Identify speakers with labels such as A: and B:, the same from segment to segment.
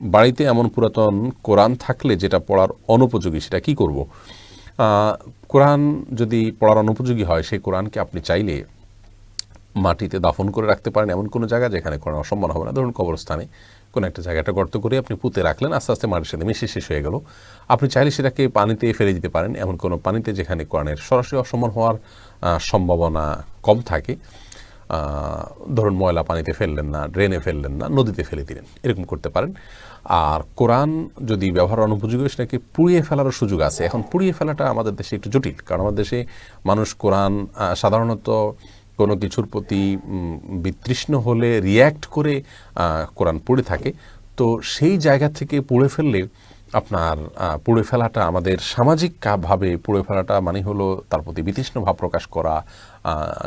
A: বাড়িতে এমন পুরাতন কোরআন থাকলে যেটা পড়ার অনুপযোগী, সেটা কি করব? কোরআন যদি পড়ার অনুপযোগী হয়, সেই কোরআনকে আপনি চাইলে মাটিতে দাফন করে রাখতে পারেন এমন কোনো জায়গা যেখানে কোরআন অসম্মান হবে না। ধরুন কবরস্থানে কোনো একটা জায়গাটা গর্ত করে আপনি পুঁতে রাখলেন, আস্তে আস্তে মাটির সাথে মিশে শেষ হয়ে গেল। আপনি চাইলে সেটাকে পানিতে ফেলে দিতে পারেন, এমন কোনো পানিতে যেখানে কোরআনের সরাসরি অসম্মান হওয়ার সম্ভাবনা কম থাকে। ধরুন ময়লা পানিতে ফেললেন না ড্রেনে ফেললেন না, নদীতে ফেলে দিলেন, এরকম করতে পারেন। আর কোরআন যদি ব্যবহার অনুপযোগী সেটাকে পুড়িয়ে ফেলারও সুযোগ আছে। এখন পুড়িয়ে ফেলাটা আমাদের দেশে একটু জটিল, কারণ আমাদের দেশে মানুষ কোরআন সাধারণত কোনো কিছুর প্রতি বিতৃষ্ণ হলে রিয়্যাক্ট করে কোরআন পড়ে থাকে। তো সেই জায়গা থেকে পড়ে ফেললে আপনার পুড়ে ফেলাটা আমাদের সামাজিক ভাবে পুড়ে ফেলাটা মানে হলো তার প্রতি বিতৃষ্ণ ভাব প্রকাশ করা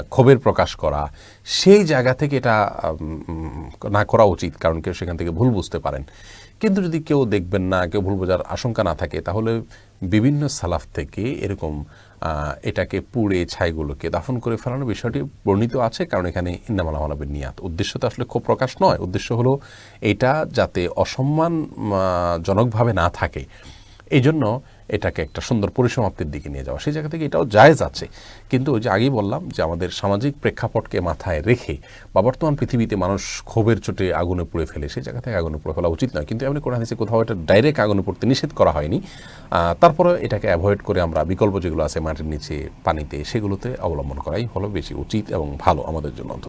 A: ক্ষোভের প্রকাশ করা, সেই জায়গা থেকে এটা না করা উচিত কারণ কেউ সেখান থেকে ভুল বুঝতে পারেন। কিন্তু যদি কেউ দেখবেন না, কেউ ভুল বোঝার আশঙ্কা না থাকে, তাহলে বিভিন্ন সালাফ থেকে এরকম এটাকে পুড়ে ছাইগুলোকে দাফন করে ফেলানোর বিষয়টি বর্ণিত আছে, কারণ এখানে ইন্নামাল আমালাবের নিয়াত। উদ্দেশ্য তো আসলে খুব প্রকাশ নয়, উদ্দেশ্য হলো এটা যাতে অসম্মানজনকভাবে জনকভাবে না থাকে। এই জন্য এটাকে একটা সুন্দর পরিসমাপ্তির দিকে নিয়ে যাওয়া। সেই জায়গা থেকে এটাও জায়েজ আছে। কিন্তু ওই যে আগেই বললাম যে আমাদের সামাজিক প্রেক্ষাপটকে মাথায় রেখে বা বর্তমান পৃথিবীতে মানুষ ক্ষোভের চোটে আগুনে পুড়ে ফেলে, সেই জায়গা থেকে আগুনে পুড়ে ফেলা উচিত নয়। কিন্তু এমনি কোরআন হাদিসে কোথাও এটা ডাইরেক্ট আগুনে পড়তে নিষেধ করা হয়নি। তারপরে এটাকে অ্যাভয়েড করে আমরা বিকল্প যেগুলো আছে মাটির নিচে, পানিতে, সেগুলোতে অবলম্বন করাই হলো বেশি উচিত এবং ভালো আমাদের জন্য